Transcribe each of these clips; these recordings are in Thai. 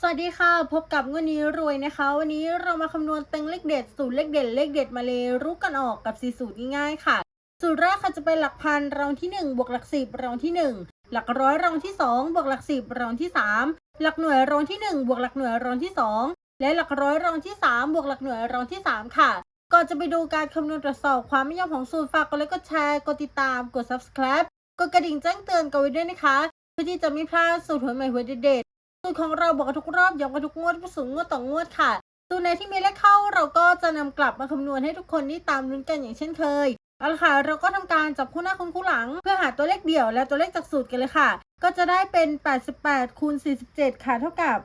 สวัสดีค่ะ พบกับงวดนี้รวยนะคะ วันนี้เรามาคำนวณเต็งเลขเด็ด สูตรเลขเด่นเลขเด็ดมาเลยรู้กันออกกับสีสูตรง่ายๆค่ะ สูตรแรกค่ะจะเป็นหลักพันรองที่ 1 บวกหลักสิบรองที่ 1 หลักร้อยรองที่ 2 บวกหลักสิบรองที่ 3 หลักหน่วยรองที่ 1 บวกหลักหน่วยรองที่ 2 และหลักร้อยรองที่ 3 บวกหลักหน่วยรองที่ 3 ค่ะก่อนจะไปดูการคำนวณตรวจสอบความไม่ยอมของสูตรฝากกดไลค์กดแชร์กดติดตามกด subscribe กดกระดิ่งแจ้งเตือนกันไว้ด้วยนะคะ เพื่อที่จะไม่พลาดสูตรหวยใหม่หวยเด็ด สูตรของเราบอกกันทุกรอบย้ำกันทุกงวดประสูงงวดต่องวดค่ะสูตรไหนที่มีเลขเข้าเราก็จะนำกลับมาคำนวณให้ทุกคนที่ตามลุ้นกันอย่างเช่นเคยเอาละค่ะเราก็ทำการจับคู่หน้าคูณคู่หลัง เพื่อหาตัวเลขเดี่ยวและตัวเลขจากสูตรกันเลยค่ะ ก็จะได้เป็น 88คูณ47 ค่ะเท่ากับ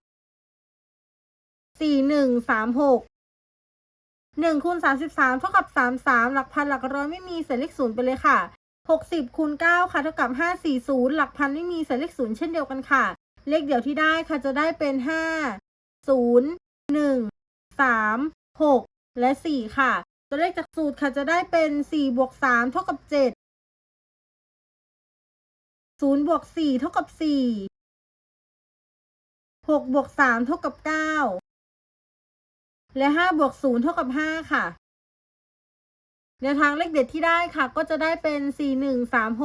4136 1คูณ33 เท่ากับ 33 หลักพันหลักร้อยไม่มีเศษเลขศูนย์ไปเลยค่ะ 60คูณ9ค่ะเท่ากับ 540 หลักพันไม่มีเศษเลขศูนย์เช่นเดียวกันค่ะ เลขเดี่ยวที่ได้ค่ะจะได้เป็น5 0 1 3 6และ4ค่ะ ตัวเลขจากสูตรค่ะจะได้เป็น4บวก3เท่ากับ7 0บวก4เท่ากับ4 6บวก3เท่ากับ9และ5บวก0เท่ากับ5ค่ะแนวทางเลขเด็ดที่ได้ค่ะ ก็จะได้เป็น 4 1 3 6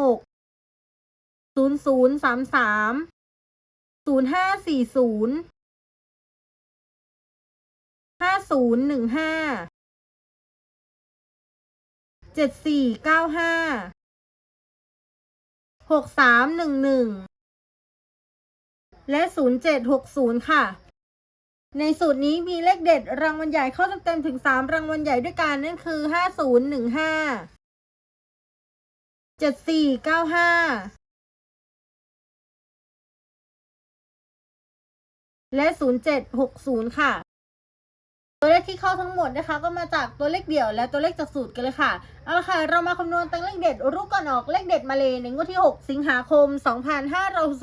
0 0 3 3 ศูนย์ห้าสี่ศูนย์ห้าศูนย์หนึ่งห้าเจ็ดสี่เก้าห้าหกสามหนึ่งหนึ่งและศูนย์เจ็ดหกศูนย์ค่ะ ในสูตรนี้มีเลขเด็ดรางวัลใหญ่เข้าเต็มๆถึงสามรางวัลใหญ่ด้วยกันนั่นคือห้าศูนย์หนึ่งห้าเจ็ดสี่เก้าห้า และ 0760 ค่ะ ตัวเลขที่เข้าทั้งหมดนะคะ ก็มาจากตัวเลขเดี่ยวและตัวเลขจากสูตรกันเลยค่ะ เอาละค่ะ เรามาคำนวณตังเลขเด็ดรูปก่อนออกเลขเด็ดมาเลยในงวดที่ 6 สิงหาคม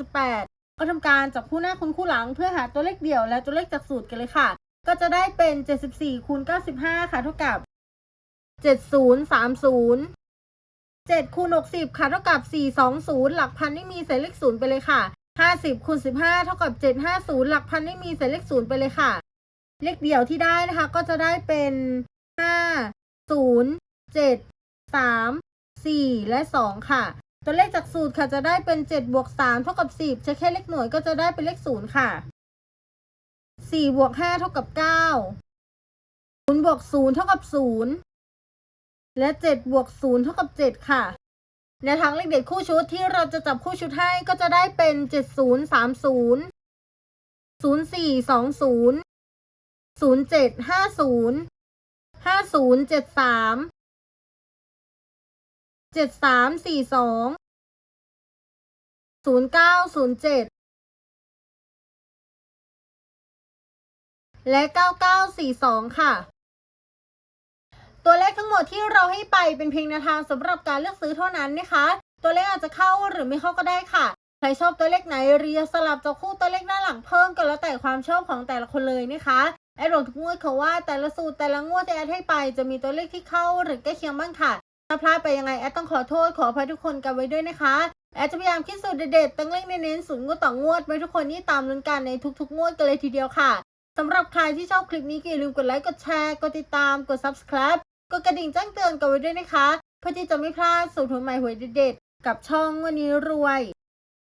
2568ก็ทำการจับคู่หน้าคูณคู่หลังเพื่อหาตัวเลขเดี่ยวและตัวเลขจากสูตรกันเลยค่ะ ก็จะได้เป็น 74คูณ95 ค่ะ เท่ากับ 7030 7คูณ60 ค่ะ เท่ากับ 420 หลักพันไม่มีเศษเลขศูนย์ไปเลยค่ะ ห้าสิบคูณสิบห้าเท่ากับเจ็ดห้าศูนย์หลักพันไม่มีเศษเลขศูนย์ไปเลยค่ะ เลขเดี่ยวที่ได้นะคะ ก็จะได้เป็นห้าศูนย์เจ็ดสามสี่และสองค่ะ ตัวเลขจากสูตรค่ะจะได้เป็นเจ็ดบวกสามเท่ากับสิบใช้แค่เลขหน่วยก็จะได้เป็นเลขศูนย์ค่ะสี่บวกห้าเท่ากับเก้าศูนย์บวกศูนย์เท่ากับศูนย์และเจ็ดบวกศูนย์เท่ากับเจ็ดค่ะ แนวทางเลขเด็ดคู่ชุดที่เราจะจับคู่ชุดให้ก็จะได้เป็นเจ็ดศูนย์สามศูนย์ศูนย์สี่สองศูนย์ศูนย์เจ็ดห้าศูนย์ห้าศูนย์เจ็ดสามเจ็ดสามสี่สองศูนย์เก้าศูนย์เจ็ดและเก้าเก้าสี่สองค่ะ ตัวเลขทั้งหมดที่เราให้ไปเป็นเพียงแนวทางสำหรับการเลือกซื้อเท่านั้นนะคะ ตัวเลขอาจจะเข้าหรือไม่เข้าก็ได้ค่ะ ใครชอบตัวเลขไหนเรียสลับจับคู่ตัวเลขหน้าหลังเพิ่มกันแล้วแต่ความชอบของแต่ละคนเลยนะคะแอดบอกทุกงวดเขาว่าแต่ละสูตรแต่ละงวดที่แอดให้ไปจะมีตัวเลขที่เข้าหรือใกล้เคียงบ้างค่ะ ถ้าพลาดไปยังไงแอดต้องขอโทษขออภัยทุกคนกันไว้ด้วยนะคะ แอดจะพยายามคิดสูตรเด็ดๆตั้งเลขเน้นๆสูตรงวดต่องวดไว้ทุกคนที่ตามลุ้นกันในทุกๆ งวดกันเลยทีเดียวค่ะสำหรับใครที่ชอบคลิปนี้ก็อย่าลืมกดไลค์กดแชร์กดติดตามกด subscribe กดกระดิ่งแจ้งเตือนกันไว้ด้วยนะคะ เพื่อที่จะไม่พลาดสูตรหวยใหม่หวยเด็ดๆกับช่องวันนี้รวย